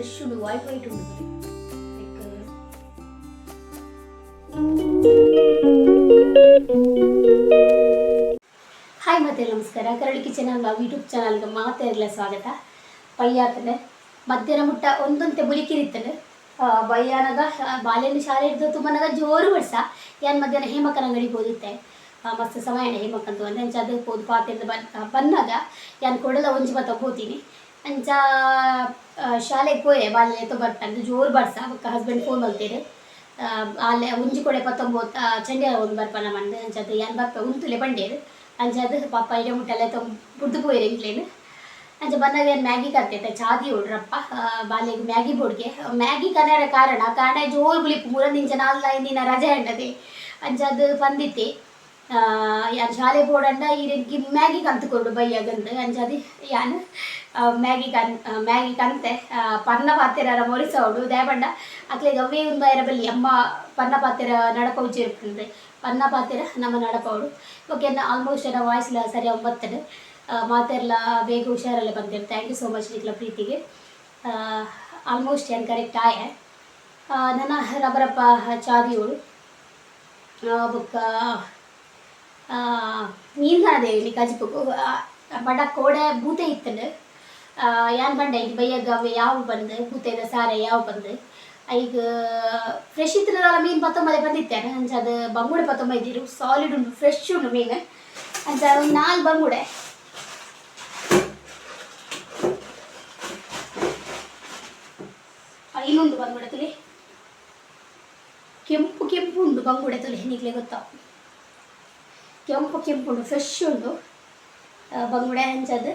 Fresh ಉಂಡು white white ಉಂಡು hi ಮತ್ತೆ ನಮಸ್ಕಾರ ಕರಳಿ ಕಿಚನ್ ಅಲ್ವಾ ಯೂಟ್ಯೂಬ್ ಚಾನಲ್ಗೆ ಮಾತಾಡಲ ಸ್ವಾಗತ. ಪಯ್ಯಾತನೆ ಮಧ್ಯಾಹ್ನ ಮುಟ್ಟ ಒಂದೊಂತೆ ಬುಲಿಕಿರಿತ್ತಲೆ ಬಯ್ಯಾನಗ ಬಾಲ್ಯನ ಶಾಲೆ ಇದ್ದು ತುಂಬನಗ ಜೋರು ವರ್ಷ. ಯಾನ್ ಮಧ್ಯಾಹ್ನ ಹೇಮಕನ ಅಂಗಡಿಗೆ ಆ, ಮಸ್ತ್ ಸಮಯ ಹೇಮಕ್ಕಂತ ಒಂದು ಅಂಚ ಪೋದು ಹೋದ್ ಪಾತ್ರೆದ ಬನ್ ಬಂದಾಗ ಯಾನ್ ಕೊಡಲ ಒಂಜಿ ಬತ್ತ ಹೋತೀನಿ. ಅಂಚ ಶಾಲೆಗೆ ಹೋಯೆ ಬಾಲ್ಯ ಎತ್ತು ಬರ್ಪಂದು ಜೋರು ಬರ್ಸ, ಅವಕ್ಕ ಹಸ್ಬೆಂಡ್ ಫೋನ್ ಮಲ್ತೀರಿ ಆಲೆ ಒಂಜಿ ಕೊಡೆ ಪತ್ತೊಂಬತ್ತು ಚಂಡಿಯಾಲ ಒಂದು ಬರ್ಪನ ಮಂದು ಅಂಚದು ಯಾನ್ ಬರ್ಪ, ಉಂತುಲೆ ಬಂಡೇರು ಅಂಚದು ಪಾಪ ಇಡ ಮುಟ್ಟೆಲ್ಲ ತೊ ಬುಡ್ದು ಪೋಯ್ರೆ ಇಂಗ್ಲೇನು ಅಂಚ ಬಂದಾಗ ಏನು ಮ್ಯಾಗಿ ಕರ್ತೈತೆ, ಚಾದಿ ಹೊಡ್ರಪ್ಪ ಬಾಲ್ಯಗೆ ಮ್ಯಾಗಿ ಬೋಡ್ಗೆ. ಮ್ಯಾಗಿ ಕನ್ನಡ ಕಾರಣ ಕಾರಣ ಜೋರ್ ಬುಳಿಪು ಮೂರೊಂದು ಇಂಚ ನಾಲ್ಕು ಐದಿನ ರಜೆ ಅಂಡದೆ ಅಂಚದು ಬಂದಿತ್ತೆ ಯಾನ್ ಶಾಲೆ ಬೋಡಂಡ ಈ ಮ್ಯಾಗಿ ಕಂತುಕೊಂಡು ಬೈಯಾಗಂದು ಅಂಚದು ಯಾನ್ ಮ್ಯಾಗಿ ಕನ್ ಮ್ಯಾಗಿ ಕಂತೆ. ಪನ್ನ ಪಾತೆರ ಮೊರಿಸೋಡು ದೇಬಂಡ ಅಕ್ಲೆ ಗವಿ ಒಂದು ಬೈರ ಬಲ್ಲಿ ಅಮ್ಮ ಪನ್ನ ಪಾತೆರ ನಡಪೌಚಿ ಇರ್ತದೆ ಪನ್ನ ಪಾತೆರ ನಮ್ಮ ನಡಪೌಡು ಓಕೆ ಆಲ್ಮೋಸ್ಟ್ ಎಲ್ಲ ವಾಯ್ಸ್ ಸರಿ ಬರ್ತದೆ ಮಾತೆಲ್ಲ ಬೇಗ ಹುಷಾರಲ್ಲೇ ಬಂದಿರು. ಥ್ಯಾಂಕ್ ಯು ಸೋ ಮಚ್ ನಿಕ್ಲ ಪ್ರೀತಿಗೆ. ಆಲ್ಮೋಸ್ಟ್ ಏನು ಕರೆಕ್ಟ್ ಆಯೆ. ನನ್ನ ರಬರಪ್ಪ ಚಾದಿಯೋಳು ಬುಕ್ಕ ಮೀನ್ಗಾಣದೇವಿ ನಿ ಕಜಿಪುಗು ಬಡ ಕೋಡೆ ಬೂತೆ ಇತ್ತಂಡು ಯಾನ್ ಬಂಡ ಈಗ ಬೈಯಗ ಯಾವ ಬಂದು? ಕೂತೈದ ಸಾರೆ ಯಾವ ಬಂದು? ಈಗ ಫ್ರೆಶ್ ಇತ್ತಿರಲ್ಲ ಮೀನ್ ಪತ್ತೊಂಬದೆ ಬಂದಿತ್ತೇನೆ ಅಂಚ ಅದು ಬಂಗುಡೆ ಪತ್ತೊಂಬೈದಿರು ಸಾಲಿಡ್ ಉಂಟು ಫ್ರೆಶ್ ಉಂಟು ಮೀನ್. ಅಂಚ ಒಂದು ನಾಲ್ಕು ಬಂಗುಡೆ. ಇನ್ನೊಂದು ಬಂಗುಡೆ ತುಲಿ. ಕೆಂಪು ಕೆಂಪು ಉಂಡು ಬಂಗುಡೆ ತುಲಿ ನಿಗ್ಲೆ ಗೊತ್ತಾ? ಕೆಂಪು ಕೆಂಪು ಉಂಡು ಫ್ರೆಶ್ ಉಂಡು ಬಂಗುಡೆ ಹಂಚದು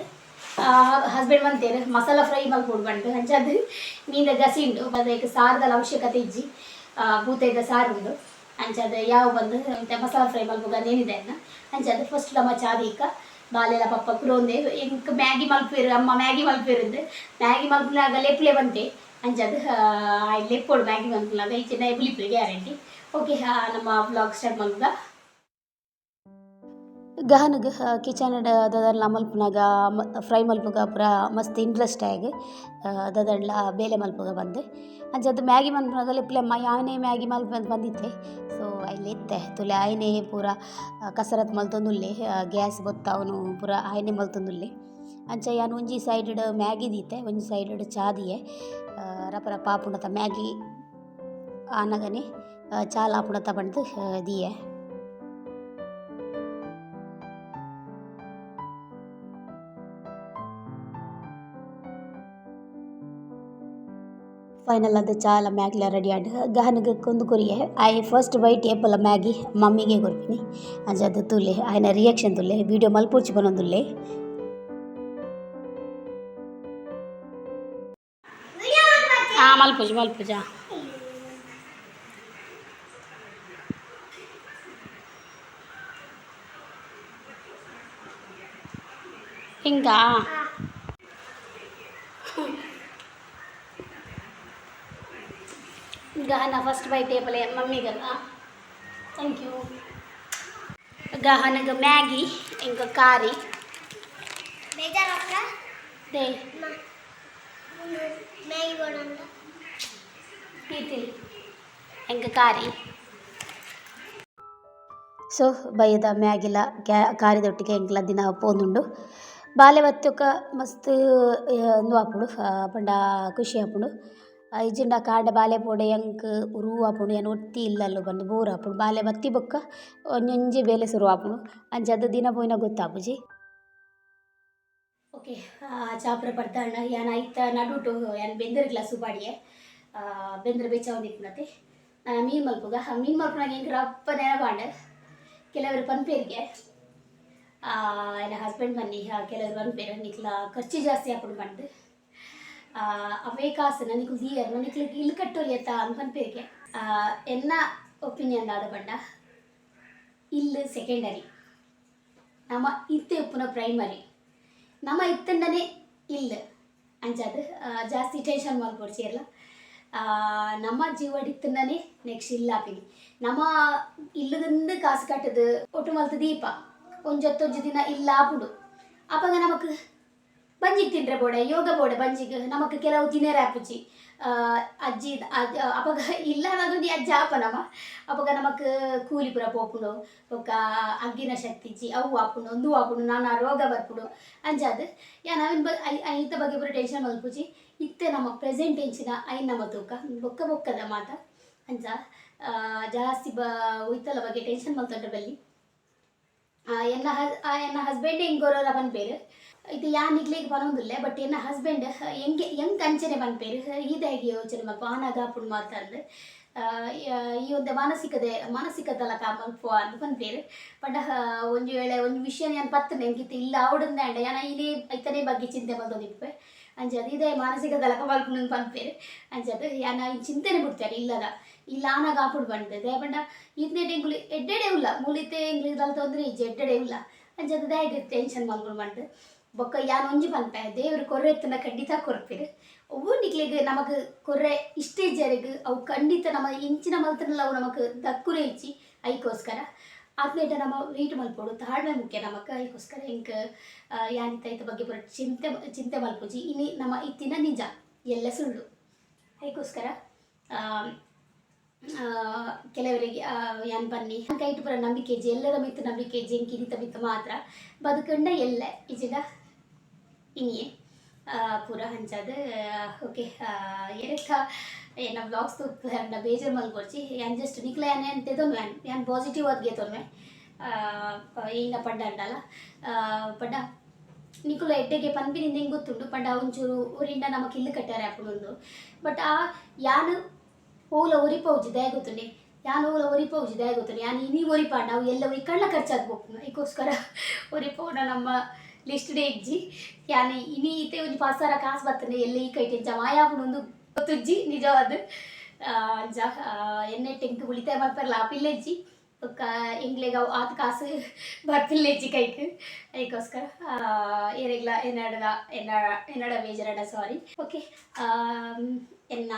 ಹಸ್ಬೆಂಡ್ ಬಂತೇನೆ ಮಸಾಲ ಫ್ರೈ ಮಲ್ಕೊಂಡು ಬಂಡು ಹಂಚದು ಮೀನ ಗಸಿ ಉಂಟು. ಅದಕ್ಕೆ ಸಾರದ ಅವಶ್ಯಕತೆ ಇಜ್ಜಿ. ಬೂತೈದ ಸಾರು ಉಂಡು. ಅಂಚದು ಯಾವ ಬಂದು ಮಸಾಲ ಫ್ರೈ ಮಲ್ಪುಗ ಏನಿದೆ ಅನ್ನ ಅಂಚದು ಫಸ್ಟ್ ನಮ್ಮ ಚಾದೀಕ ಬಾಲೆಲ ಪಪ್ಪ ಕುರೋಂದೆ ಎಂಕ್ ಮ್ಯಾಗಿ ಮಲ್ಪಿರು ಅಮ್ಮ ಮ್ಯಾಗಿ ಮಲ್ಪೇರುಂದು ಮ್ಯಾಗಿ ಮಲ್ಪಿನಾಗ ಲೆಪ್ಲೆ ಬಂತೆ ಅಂಚದು ಲೆಪ್ಪೋಡು ಮ್ಯಾಗಿ ಮಲ್ಪನಾಗ ಈಚೆ ಬುಲಿಪ್ಲೆ ಗ್ಯಾರಂಟಿ ಓಕೆ ನಮ್ಮ ಬ್ಲಾಗ್ ಸ್ಟಾರ್ಟ್ ಮಲ್ಪುಗ ಗಹನಗ ಕಿಚನ್ ದದರ್ಲ ಮ, ಫ್ರೈ ಮಲ್ಪುಗ ಪೂರ ಮಸ್ತ್ ಇಂಟ್ರೆಸ್ಟ್ ಆಗಿ ದದರ್ಲ ಬೇಲೆ ಮಲ್ಪುಗ ಬಂದೆ. ಅಂಚದ್ದು ಮ್ಯಾಗಿ ಮಲ್ಪುನಾಗಲ್ಲಿ ಪ್ಲೆ ಮ ಯಾವನೇ ಮ್ಯಾಗಿ ಮಲ್ಪ ಬಂದಿತ್ತೆ. ಸೊ ಅಲ್ಲಿ ಇತ್ತೆ, ತುಲೆ ಆಯ್ನೆ ಪೂರ ಕಸರತ್ ಮಲ್ತೊಂದುಲ್ಲೆ ಗ್ಯಾಸ್ ಬೊತ್ತ ಅವನು ಪೂರ ಆಯ್ನೆ ಮಲ್ತೊಂದುಲ್ಲೆ. ಅಂಚ ಯಾನ್ ಒಂಜಿ ಸೈಡ್ ಮ್ಯಾಗಿ ದೀತೆ ಒಂಜಿ ಸೈಡ್ ಚಾದಿಯೇ ರಪರ ಪಾಪುಣತ ಮ್ಯಾಗಿ ಆನಗನೆ ಚಾಲ ಆಪುಣತ ಬಂದು ದಿಯೆ. ಫೈನಲ್ ಅದು ಚಾಲ ಮ್ಯಾಗ್ಲ ರೆಡಿ ಆಡ್ ಗಹನಗ ಕೊಂದು ಕೊರಿಯೆ. ಐ ಫಸ್ಟ್ ಬೈಟ್ ಏಪಲ ಮ್ಯಾಗಿ ಮಮ್ಮಿಗೆ ಕೊರ್ಪಿನಿ ಅಂಚ ತುಲೆ, ಆಯ್ನ ರಿಯಾಕ್ಷನ್ ತುಲೆ ವಿಡಿಯೋ ಮಲ್ಪೂರ್ಚಿ ಬನ್ನೊಂದುಲ್ಲೆ ಆ ಮಲ್ಪುಜ ಮಲ್ಪುಜ. ಹಿಂಗಾ? ಗಹನ ಫಸ್ಟ್ ಬೈ ಟೇಬಲ್ ಮಮ್ಮಿಗಲ್ಲ ಥ್ಯಾಂಕ್ ಯು ಗಹನಗ ಮ್ಯಾಗಿ ಇಂಕ ಕಾರಿ ಬೇಜಾರಕ್ಕ ದೇ ಮ್ಯಾಗಿ ಕೊಡಂತ ಪ್ರೀತಿಲಿ ಇಂಕ ಕಾರಿ ಸೊ ಬೈಯದ ಮ್ಯಾಗಿಲ ಕ್ಯಾ ಕಾರಿದೊಟ್ಟಿಗೆ ಎಂಕ್ಲ ದಿನ ಪೋಂದುಂಡು ಬಾಲೆ ಬತ್ತುಕ ಮಸ್ತ್ ಉಂದು ಆಪುಂಡು ಆ, ಪಂಡ ಖುಷಿ ಆಪುಂಡು ಆ, ಇಜ್ಜಿಂಡ ಕಾಂಡೆ ಬಾಲೆ ಪೋಡೆ ಎಂಕ್ ಆಪುಂಡು ಏನು ಒತ್ತಿ ಇಲ್ಲಲ್ಲು ಬಂದು ಬೋರ್ ಆಪುಂಡು ಬಾಲೆ ಬತ್ತಿ ಬೊಕ್ಕ ಒಂಜಿ ಬೇಲೆ ಸುರು ಆಪುಂಡು ಅದು ದಿನ ಪೋಯಿನ ಗೊತ್ತಾಪುಜಿ ಓಕೆ ಚಾಪ್ರ ಪಡ್ತಾಣ ಯಾನ್ ಐತ ನಡುಟು ಯಾನ್ ಬೆಂದರ್ ಗ್ಲಾಸು ಬಾಡಿಗೆ. ಬೆಂದ್ರ ಬೆಚ್ಚ ಒಂದಿಪ್ಪನತೆ ನಾನು ಮೀನು ಮಲ್ಪುಗ. ಮೀನ್ ಮಲ್ಪನಾಗ ಹೆಂಗೆ ರಪ್ಪ ನೆನಪಾಂಡ ಕೆಲವರು ಪನ್ಪೇರಿಗೆ ನನ್ನ ಹಸ್ಬೆಂಡ್ ಬನ್ನಿ ಕೆಲವರು ಪನ್ಪೇರು ನಿಕ್ಲ ಖರ್ಚು ಜಾಸ್ತಿ ಹಾಕೊಂಡು ಬಂದು. ನನಗೆ ದಿಯರ್ ನನಗೆ ಇಲ್ಲಿ ಕಟ್ಟೋಲಿ ಅತ್ತ ಅಂತ ಪನ್ಪೇರಿಗೆ ಎನ್ನ ಒಪಿನಿಯನ್ ಆದ ಬಂಡ? ಇಲ್ಲಿ ಸೆಕೆಂಡರಿ ನಮ್ಮ ಇತ್ತೆ ಉಪ್ಪುನ ಪ್ರೈಮರಿ ನಮ್ಮ ಇತ್ತಂದನೆ ಇಲ್ಲ. ಅಂಜಾದ್ರೆ ಜಾಸ್ತಿ ಟೆನ್ಷನ್ ಮಾಡ್ಕೊಡ್ಸಿರಲ್ಲ ನಮ್ಮ ಜೀವಡಿತ್ತಂಡನೆ ನೆಕ್ಸ್ಟ್ ಇಲ್ಲ ಆಪಿನಿ. ನಮ್ಮ ಇಲ್ಲದಿಂದ ಕಾಸು ಕಟ್ಟದು, ಒಟ್ಟು ಮಲ್ತು ದೀಪ. ಒಂಜೊತ್ತೊಂಜು ದಿನ ಇಲ್ಲ ಆಪುಡು. ಅಪ್ಪಾಗ ನಮಕ್ ಬಂಜಿಗೆ ತಿಂದ್ರೆ ಬೋಡೆ, ಯೋಗ ಬೋಡೆ ಬಂಜಿಗೆ ನಮಕ್ ಕೆಲವು ತಿನೇರ ಆಪುಜಿ ಅಜ್ಜಿ ಅಪಗ ಇಲ್ಲ ಅನ್ನೋದು ಅಜ್ಜ ಆಪನಮ್ಮ ಅಪಗ ನಮಕ್ ಕೂಲಿ ಪುರ ಪೋಪುಂಡು ಬೊಕ್ಕ ಅಗ್ಗಿನ ಶಕ್ತಿಜಿ ಅವು ಆಪುಂಡು ಒಂದು ಆಪುಂಡು ನಾನಾ ರೋಗ ಬರ್ಪುಡು. ಅಂಜಾದ್, ಯಾ ನಾವಿನ ಬ ಐತ ಬಗ್ಗೆ ಪೂರ ಟೆನ್ಷನ್ ಮಲ್ಪುಜಿ ಇತ್ತೆ ನಮ್ಮ ಪ್ರೆಸೆಂಟ್ ಎಂಚಿನ ಐನ್ ನಮ್ಮ ತೂಕ. ಬೊಕ್ಕ ಬೊಕ್ಕದ ಮಾತ. ಅಂಜ ಜಾಸ್ತಿ ಬ, ಉಯ್ತಲ ಬಗ್ಗೆ ಟೆನ್ಷನ್ ಮಲ್ತೊಂಡ ಬಲ್ಲಿ. ಎನ್ನ ಎನ್ನ ಹಸ್ಬೆಂಡ್ ಹೆಂಗೋರ ಪನ್ಪೇರು ಇದು ಯಾ ನಿಗ್ಲಿಗೆ ಬರೋದಿಲ್ಲ ಬಟ್ ಎನ್ನ ಹಸ್ಬೆಂಡ್ ಹೆಂಗೆ ಹೆಂಗೆ ಅಂಚನೆ ಪನ್ಪೇರು ಇದಾಗಿ ಯೋಚನೆ ಮಲ್ಪ ಆನಾಗ ಪುಣ್ ಮಾತಾಡ್ದು ಈ ಒಂದು ಮಾನಸಿಕದೆ ಮಾನಸಿಕತಲ ಕಾಮಲ್ಪ ಅಂತ ಪನ್ಪೇರು ಪಂಡ ಒಂಜಿ ವೇಳೆ ಒಂದು ವಿಷಯ ನಾನು ಪತ್ತನೆ ಹೆಂಗಿತ್ತು, ಇಲ್ಲ ಅವಡಂದ ಅಂಡ ಯಾನ ಇದೇ ಐತನೇ ಬಗ್ಗೆ ಚಿಂತೆ ಮಲ್ತೊಂದಿಪ್ಪೆ ಅಂಚದು ಇದೇ ಮಾನಸಿಕ ತಲಕ ಮಲ್ಪುಂಡು ಪನ್ಪೇರು ಅಂಚದು ಯಾನ ಚಿಂತೆನೆ ಬಿಡ್ತಾರೆ, ಇಲ್ಲದ. ಇಲ್ಲ ಆನಾಗ ಆಪುಡು ಬಂಡೆ ದೇಪಂಡ ಇದ್ನೇ ಎಂಗುಲಿ ಎಡ್ಡೆಡೆ ಉಲ್ಲ. ಮುಲಿತೆ ಎಂಗ್ಲಿ ಇದಲ್ಲ ತೊಂದ್ರೆ ಇಜ್ಜೆ, ಎಡ್ಡೆಡೆ ಉಲ್ಲ. ಅಂಚದು ದಾಯಿಗೆ ಟೆನ್ಷನ್ ಮಲ್ಕೊಂಡು ಬಂಡು ಬೊಕ್ಕ ಯಾನ್ ಒಂಜಿ ಮನ್ಪೆ ದೇವ್ರು ಕೊರ್ರೆ ಎತ್ತನ ಖಂಡಿತ ಕೊರ್ಪೇರು. ಅವು ನಿಕ್ಲೆಗ್ ನಮಕ್ ಕೊರ್ರೆ ಇಷ್ಟೇ ಜರೆಗ್, ಅವು ಖಂಡಿತ ನಮ್ಮ ಇಂಚಿನ ಮಲ್ತನಲ್ಲ, ಅವು ನಮಕ್ ದಕ್ಕುರೆ ಇಚ್ಚಿ ಐಕೋಸ್ಕರ. ಆತ್ಮೇಟ ನಮ್ಮ ವೀಟ್ ಮಲ್ಪೋಡು, ತಾಳ್ಮೆ ಮುಖ್ಯ ನಮಕ್ ಐಕೋಸ್ಕರ. ಇಂಕ ಯಾನಿತ ಇತ್ತ ಬಗ್ಗೆ ಪೂರ ಚಿಂತೆ ಚಿಂತೆ ಮಲ್ಪುಜಿ. ಇನಿ ನಮ್ಮ ಇತ್ತಿನ ನಿಜ, ಎಲ್ಲ ಸುಳ್ಳು. ಐಕೋಸ್ಕರ ಕೆಲವರಿಗೆ ಯಾನ್ ಬನ್ನಿ. ಕೈಟ್ ಪುರ ನಂಬಿಕೆ ಎಲ್ಲರ ಮಿತ್ತು ನಂಬಿಕೆ ಇಜ್ಜಿ ಕಿರಿತ ಮಿತ್ತು ಮಾತ್ರ. ಬದುಕಂಡ ಎಲ್ಲ ಇಜಿದ ಇನಿಯೇ. ಆ, ಪೂರ ಹಂಚದ ಓಕೆ ಎರಕ ಏನ ಬ್ಲಾಗ್ಸ್ ತುಪ್ಪ ಬೇಜಾರು ಮಲ್ಕೊಡ್ಚಿ ಯಾನ್ ಜಸ್ಟ್ ನಿಕ್ಲ ಏನ್ ತೆದೊನ್ವೆ ಯಾನ್ ಯಾನ್ ಪಾಸಿಟಿವ್ ಆಗಿ ತೊನ್ವೆ ಪಡ್ಡ ಪಂಡ ಅಂಡಲ್ಲ ಪಂಡ ನಿಕುಲ ಎಡ್ಡೆಗೆ ಪನ್ಪಿನಿಂದ ಹೆಂಗೆ ಗೊತ್ತುಂಡು. ಪಂಡ ಒಂಚೂರು ಊರಿಂದ ನಮಕ್ ಕಿಲ್ಲು ಕಟ್ಟಾರೆ ಅಪ್ಪನೊಂದು ಬಟ್ ಆ ಯಾನು ಓಲ ಒರಿಪೌಜಿ ದಯ ಗೊತ್ತೆ ಯಾನು ಓಲ ಒರಿಪೌಜಿ ದಯ ಗೊತ್ತೆ ಯಾನು ಇನಿ ಒರಿಪಾಂಡ ನಾವು ಎಲ್ಲ ಕಣ್ಣ ಕಳ್ಳ ಖರ್ಚಾಗ್ಬೇಕು ಅದಕ್ಕೋಸ್ಕರ ಒರಿಪೌಂಡ ನಮ್ಮ ಲಿಸ್ಟ್ ಡೇ ಇಜ್ಜಿ ಯಾನು, ಇನಿ ಇತ್ತೆ ಒಂದು ಪಾಸಾರ ಕಾಸು ಬರ್ತನೆ ಎಲ್ಲ ಈ ಕೈಟೆ ಜಮಾಯಾಪುನೊಂದು ಗೊತ್ತುಜ್ಜಿ ನಿಜವಾದ ಜ ಎಣ್ಣೆ ಟೆಂಕ್ ಉಳಿತಾಯ ಮಾಡ್ತಾರಲ್ಲ ಆ ಪಿಲ್ಲೆಜ್ಜಿ ಬೊಕ್ಕ ಎಂಗ್ಲೆಗ ಆತ ಕಾಸು ಬರ್ತಿಲ್ಲೆಜ್ಜಿ ಕೈಕ್. ಅದಕ್ಕೋಸ್ಕರ ಏರೆಗ್ಲ, ಎನ್ನಡದ ಎನ್ನ ಎನ್ನಡ ಬೇಜರಡ ಸಾರಿ ಓಕೆ ಎನ್ನ,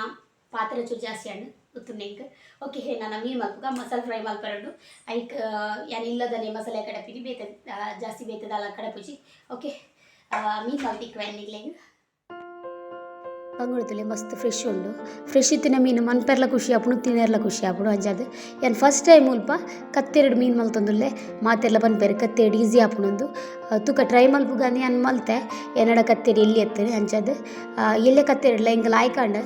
ಪಾತ್ರೆ ಚೂರು ಜಾಸ್ತಿ ಹಣ್ಣು ಉತ್ತುನೆಂಕ್ ಓಕೆ ಹೇ, ನಾನು ಮೀನು ಮಲ್ಪುಗ ಮಸಾಲೆ ಫ್ರೈ ಮಲ್ಪರಡು. ಐಕ್ ಯಾನ್ ಇಲ್ಲದನೆ ಮಸಾಲೆ ಕಡಪಿಗೆ ಬೇತ ಜಾಸ್ತಿ ಬೇತದಲ್ಲ ಕಡಪುಜಿ ಓಕೆ ಮೀನು ಮಲ್ತಿಕ್ ವ್ಯಾನಿಗ್ಲೆಗ್ ಬಂಗುಳತುಲೆ ಮಸ್ತ್ ಫ್ರೆಶ್ ಉಂಡು. ಫ್ರೆಶ್ ಇತ್ತಿನ ಮೀನು ಮನ್ಪೆರ್ಲ ಖುಷಿ ಆಪುಂಡು ತಿನ್ನೆರ್ಲ ಖುಷಿ ಆಪುಂಡು ಅಂಜಾದ್. ಯಾನ್ ಫಸ್ಟ್ ಟೈಮ್ ಉಲ್ಪ ಕತ್ತೆರಡು ಮೀನು ಮಲ್ತೊಂದುಲ್ಲೆ ಮಾತೆಲ್ಲ ಪನ್ಪೆರ್ ಕತ್ತೆರಡು ಈಸಿ ಆಪುಂಡು ತೂಕ ಟ್ರೈ ಮಲ್ಪುಗಾನಿ ಅನ್ ಮಲ್ತೆ ಏನಡ ಕತ್ತೆರಡು ಎಲ್ಲಿ ಎತ್ತೇನೆ ಅಂಚದ್ ಎಲ್ಲೆ ಕತ್ತೆರಡ್ಲ ಹಿಂಗೆ ಲಾಯ್ಕಂಡು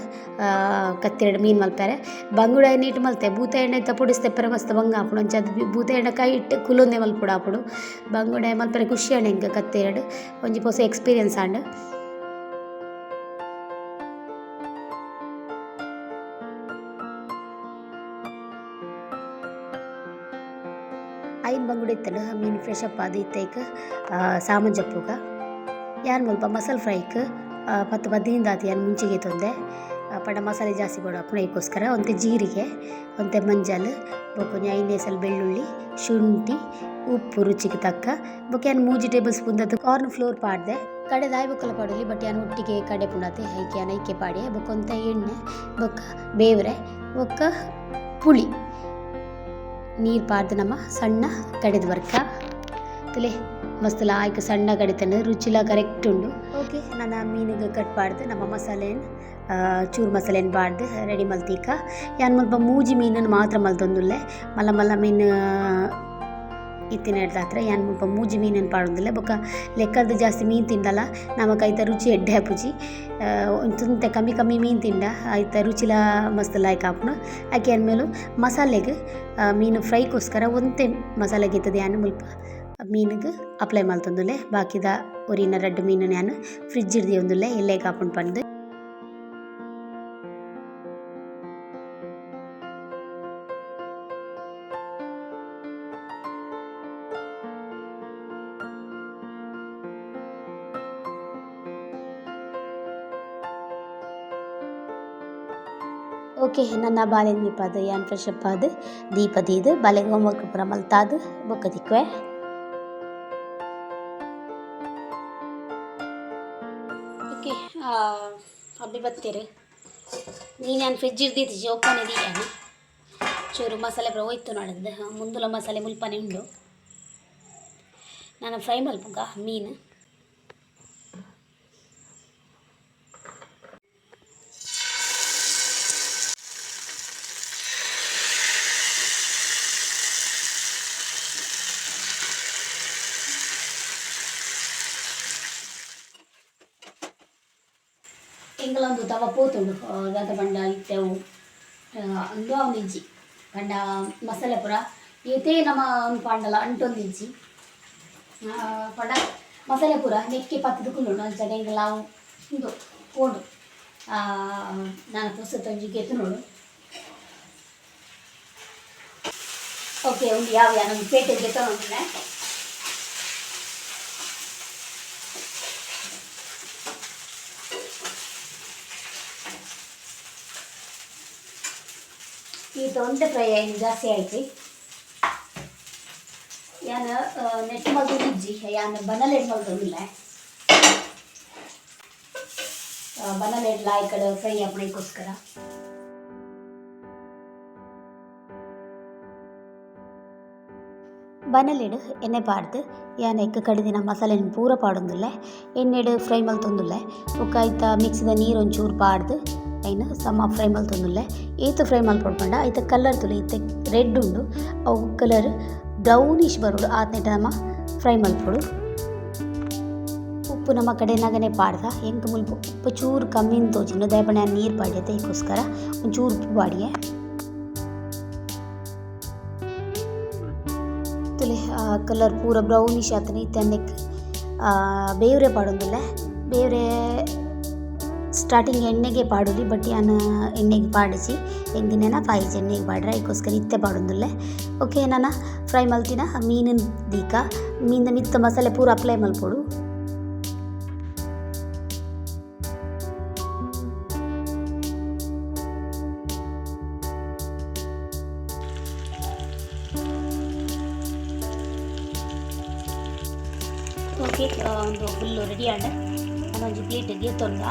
ಕತ್ತೆರಡು ಮೀನು ಮಲ್ಪೆರೆ. ಬಂಗುಡ ಇಟ್ಟು ಮಲ್ತೆ, ಬೂತ ಎಣ್ಣೆ ಇತ್ತ ಪುಡಿಸ್ತೆಪ್ಪರೆ ಮಸ್ತ್ ಬಂಗ ಆಪುಂಡು ಅಂಚದ್ ಬೂತ ಎಣ್ಣೆ ಕೈ ಇಟ್ಟು ಕುಲೊಂದೆ ಮಲ್ಪುಡ ಆಪುಡು ಬಂಗುಡ ಮಲ್ಪರೆ ಖುಷಿ ಆಂಡ್ ಹಿಂಗೆ ಕತ್ತೆರಡು. ಒಂಜಿ ಪೊಸ ಎಕ್ಸ್ಪೀರಿಯನ್ಸ್ ಆಂಡ್. ಐನ್ ಬಂಗುಡೆ ಇತ್ತಂಡು ಮೀನು ಫ್ರೆಶ್ ಅಪ್ ಅದು ಇತ್ತೈಕ್ ಸಾಮಾನ್ ಜಪ್ಪುಗ ಯಾನ್ ಮುಲ್ಪ ಮಸಾಲೆ ಫ್ರೈಕ್ ಪತ್ತು ಬದ್ದಿಂದ ಆತು ಯಾನ್ ಮುಂಚೆಗೆ ತೊಂದೆ. ಪಂಡ ಮಸಾಲೆ ಜಾಸ್ತಿ ಬೋಡು ಅಪ್ಪನ ಇದಕ್ಕೋಸ್ಕರ ಒಂತೆ ಜೀರಿಗೆ ಒಂತೆ ಮಂಜಲ್ ಬೊಕೊಂಜ ಐನೇ ಸಲ ಬೆಳ್ಳುಳ್ಳಿ, ಶುಂಠಿ, ಉಪ್ಪು ರುಚಿಗೆ ತಕ್ಕ. ಬೊಕ್ಕ ಯಾನ್ ಮೂಜಿ ಟೇಬಲ್ ಸ್ಪೂನ್ ಅದು ಕಾರ್ನ್ ಫ್ಲೋರ್ ಪಾಡ್ದೆ. ಕಡೆ ದಾಯಿ ಬೊಕ್ಕಲ ಪಾಡಲಿ, ಬಟ್ ಯಾನ್ ಒಟ್ಟಿಗೆ ಕಡೆ ಪುಣತೆ ಐಕೆ ಯಾನ್ ಐಕೆ ಪಾಡಿ ಬೊಕ್ಕೊಂತ ಎಣ್ಣೆ, ಬೊಕ್ಕ ಬೇವ್ರೆ, ಬೊಕ್ಕ ಪುಳಿ. ನೀರು ಪಾರ್ದು ನಮ್ಮ ಸಣ್ಣ ಕಡೆದ ವರ್ಕ ತಲೆ, ಮಸ್ತ್ ಆಯ್ಕೆ ಸಣ್ಣ ಕಡಿತಾನೆ, ರುಚಿಲ ಕರೆಕ್ಟ್ ಉಂಡು. ಓಕೆ ನನ್ನ ಮೀನಿಗೆ ಕಟ್ ಪಾಡ್ದು, ನಮ್ಮ ಮಸಾಲೆ ಚೂರು ಮಸಾಲೆ ಬಾಡ್ದು ರೆಡಿ ಮಲ್ತೀಕ. ಯಾನ್ ಮುಲ್ಪ ಮೂಜಿ ಮೀನನ್ನು ಮಾತ್ರ ಮಲ್ತೊಂದುಲ್ಲೆ. ಮಲ್ಲ ಮಲ್ಲ ಮೀನು ಇತ್ತಿನ ಹೇಳ್ದಾತ್ರ ಯಾನ್ ಮುಲ್ಪ ಮೂಜಿ ಮೀನನ್ನು ಪಾಡೋದಿಲ್ಲ ಬೊಕ್ಕ ಲೆಕ್ಕದ ಜಾಸ್ತಿ ಮೀನು ತಿಂದಲ್ಲ, ನಮಕ್ ಐತ ರುಚಿ ಎಡ್ಡೆ ಆಪುಜಿ ತುಂತೆ ಕಮ್ಮಿ ಕಮ್ಮಿ ಮೀನು ತಿಂಡ ಐತ ರುಚಿಲ ಮಸ್ತ್ ಲಾಯ್ಕ್ ಆಪುಂಡು ಆಕೆ ಅಂದಮೇಲೆ ಮಸಾಲೆಗೆ ಮೀನ್ ಫ್ರೈಗೋಸ್ಕರ ಒಂತೆ ಮಸಾಲೆ ಗೆತ್ತದ ಯಾನು ಮುಲ್ಪ, ಮೀನಿಗೆ ಅಪ್ಲೈ ಮಲ್ತೊಂದುಲ್ಲೆ ಬಾಕಿದ ಒರಿನ ರಡ್ಡು ಮೀನು ನಾನು ಫ್ರಿಜ್ ಇಡ್ದಿ ಒಂದುಲ್ಲೆ ಇಲ್ಲೇ ಕಾಪುಂಡು ಪಂದು ಓಕೆ, ನನ್ನ ಬಾಲೆ ದೀಪದ ಯಾನ್ ಫ್ರೆಶ್ ಅಪ್ ಆದ್ ದೀಪ ದೀದ್ ಬಾಲೆಗೆ ಹೋಮ್ವರ್ಕ್ ಪೂರ ಮಲ್ತಾದ್ ಬೊಕ್ಕ ದಿಕ್ವೆ. ಓಕೆ ಅಬ್ಬಿ ಬತ್ತೀರಿ. ನೀನು ನಾನು ಫ್ರಿಜ್ ಇರ್ದಿದ್ದು ಜೋಪಾನ ಇದೀಯಾನು ಚೂರು ಮಸಾಲೆ ಪೂರ ಹೋಯ್ತು ನೋಡಿದ್ದು ಮುಂದುಲ ಮಸಾಲೆ ಮುಲ್ಪನೆ ಉಂಡು. ನಾನು ಫ್ರೈ ಮಲ್ಪುಗ ಮೀನು. ಎಂಗಳೊಂದು ತವ ಪೋತುಂಡು ದಾದ ಪಂಡ ಇತ್ತೆವು ಅಂದು ಅವನು ಇಜ್ಜಿ ಪಂಡ ಮಸಾಲೆ ಪುರ ಏತೇ ನಮ್ಮ ಒಂದು ಪಾಂಡಲ ಅಂಟೊಂದಿಜ್ಜಿ ಪಂಡ ಮಸಾಲೆ ಪೂರ ನೆಕ್ಕಿ ಪತ್ತದಕ್ಕುಂಡು ಅಂಚನೆ ಎಂಗಳ ಇದು ಪೋಂಡು ನಾನು ಪುಸ್ತಕ ತಂಜಿಗೆ ಎತ್ತು ನೋಡು ಓಕೆ ಒಂದು ಯಾವ ಯಾವ ನಮ್ಮ ಪೇಟೆಗೆ ತಗೊಂಡ್ರೆ ಈ ತೊಂಡೆ ಫ್ರೈ ಆಯ್ತು ಜಾಸ್ತಿ ಆಯ್ತು ಯಾನ ನೆಟ್ ಮಲ್ತು ಇಜ್ಜಿ ಯಾನ ಬನಲೆಡ್ ಮಲ್ತೊಂದಿಲ್ಲ ಬನಲೆಡ್ ಲಾಯ್ಕಡ್ ಫ್ರೈ ಆಪಣಕ್ಕೋಸ್ಕರ ಬನಲೆಡ್ ಎಣ್ಣೆ ಪಾಡ್ದು ಯಾನ ಎಕ್ಕ ಕಡಿದಿನ ಮಸಾಲೆನ ಪೂರ ಪಾಡೊಂದುಲ್ಲೆ ಎಣ್ಣೆಡ್ ಫ್ರೈ ಮಲ್ತೊಂದುಲ್ಲೆ ಬೊಕ ಐತ ಮಿಕ್ಸಿದ ನೀರು ಒಂಚೂರು ಪಾಡ್ದು ಐನ ಸಮ ಫ್ರೈ ಮಲ್ತೊಂದುಲ್ಲೆ ಏತು ಫ್ರೈ ಪಡ್ಕೊಂಡ ಐತ ಕಲರ್ ತುಲೆ ಇತ್ತೆ ರೆಡ್ ಉಂಡು. ಅವು ಕಲರ್ ಬ್ರೌನಿಶ್ ಬರೋಡು ಆತ್ನೆಟ ನಮ್ಮ ಫ್ರೈ ಮಲ್ಪೊಡು ಉಪ್ಪು ನಮ್ಮ ಕಡೆನಾಗನೆ ಪಾಡ್ದ. ಎಂಕ್ ಮುಲ್ಪ ಉಪ್ಪು ಚೂರು ಕಮ್ಮಿ ತೋಚಿನ ದಯಪಣೆ ನೀರು ಪಾಡ್ಯತೆ ಇದಕ್ಕೋಸ್ಕರ ಒಂಚೂರು ಉಪ್ಪು ಪಾಡಿಯೆ ತುಲೆ ಕಲರ್ ಪೂರ ಬ್ರೌನಿಶ್ ಆತನ ಆ, ಬೇವ್ರೆ ಪಾಡೊಂದಿಲ್ಲ ಬೇವ್ರೆ ಸ್ಟಾರ್ಟಿಂಗ್ ಎಣ್ಣೆಗೆ ಪಾಡೋದು ಬಟ್ ನಾನು ಎಣ್ಣೆಗೆ ಪಾಡಿಸಿ ಎಂದಿನ ಪಾಯಿಸಿ ಎಣ್ಣೆಗೆ ಪಾಡ್ರೆ ಅದಕ್ಕೋಸ್ಕರ ಇತ್ತೆ ಪಾಡೊಂದುಲ್ಲೆ ಓಕೆ ನಾನು ಫ್ರೈ ಮಲ್ತಿನ, ಮೀನಿನ ದೀಕ, ಮೀನಿನ ಮಿತ್ತ ಮಸಾಲೆ ಪೂರ ಅಪ್ಲೈ ಮಲ್ಪೋಡು. ಓಕೆ ಒಂದು ಫುಲ್ಲು ರೆಡಿ ನಾನು ಜಿಪ್ಲೇಟ್ಗೆ ತೊಂದ.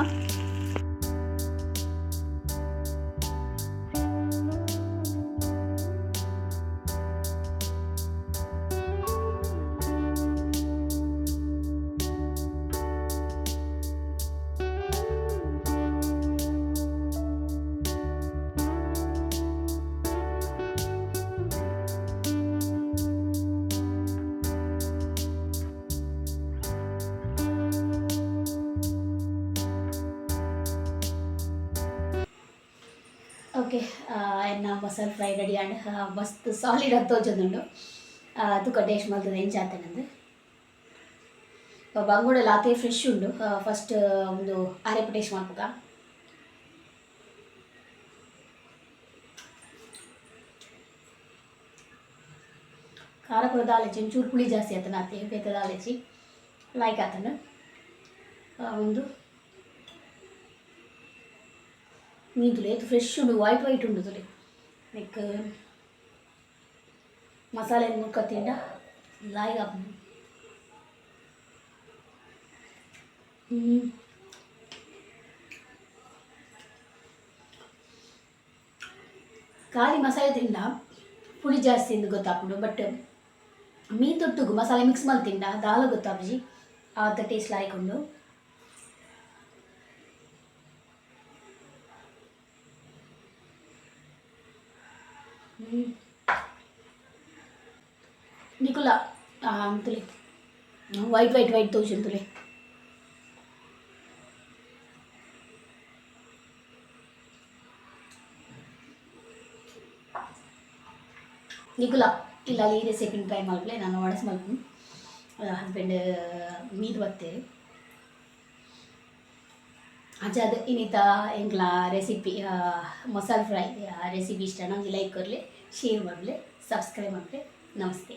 ಓಕೆ ಎನ್ನ ಮಸಾಲೆ ಫ್ರೈ ರೆಡಿ ಆಂಡ್ ಮಸ್ತ್ ಸಾಲಿಡ್ ಅಂತ ತೋಜೊಂದುಂಡು ತುಕ ಟೇಸ್ಟ್ ಮಲ್ತದ ಎಂಚ ಆತನಂದು ಬಂಗುಡೆಲ್ಲ ಆತೆ ಫ್ರೆಶ್ ಉಂಡು ಫಸ್ಟ್ ಒಂದು ಅರೆಪು ಟೇಸ್ಟ್ ಮಾಡ್ಬೇಕ ಖಾರ ಪುರ ದಾಲೆಚ್ಚಿ ಒಂಚೂರು ಪುಳಿ ಜಾಸ್ತಿ ಆತನ ಆತೆ ಬೇತ ದಾಲೆಚ್ಚಿ ಲೈಕ್ ಆತನ ಒಂದು ಮೀನು ತುಲೆ ಇದು ಫ್ರೆಶ್ ಉಂಡು ವೈಟ್ ವೈಟ್ ಉಂಡು ತುಲೆ ಲೈಕ್ ಮಸಾಲೆ ಮುಕ್ಕ ತಿಂಡ ಲಾಯ್ ಆಪುಂಡು ಹ್ಮ್. ಖಾಲಿ ಮಸಾಲೆ ತಿಂಡ ಪುಳಿ ಜಾಸ್ತಿ ಎಂದು ಗೊತ್ತಾಪುಂಡು ಬಟ್ ಮೀನು ತೊಟ್ಟುಗು ಮಸಾಲೆ ಮಿಕ್ಸ್ ಮಾಡಿ ತಿಂಡ ದಾಲ ಗೊತ್ತಾಪುಜಿ ಆದ ಟೇಸ್ಟ್ ಲಾಯ್ಕೊಂಡು ಅಂತಲೇ ವೈಟ್ ವೈಟ್ ವೈಟ್ ತೋಜಂತಲೇ ನಿಕುಲ ಇಲ್ಲ ಇದೆ ಸೆಕೆಂಡ್ ಟ್ರೈ ಮಾಡ್ಲೆ ನಾನು ಒಡಸ್ ಮಲ್ಪು ಹಸ್ಬೆಂಡ್ ಮೀದ್ ಬರ್ತೇವೆ. ಅಜ್ಜಾದ ಇನ್ನಿತ ಎಂಗ್ಲ ರೆಸಿಪಿ ಮಸಾಲೆ ಫ್ರೈ ರೆಸಿಪಿ ಇಷ್ಟ, ನಂಗೆ ಲೈಕ್ ಕೊರಲಿ ಶೇರ್ ಮಾಡಲಿ ಸಬ್ಸ್ಕ್ರೈಬ್ ಮಾಡಲಿ ನಮಸ್ತೆ.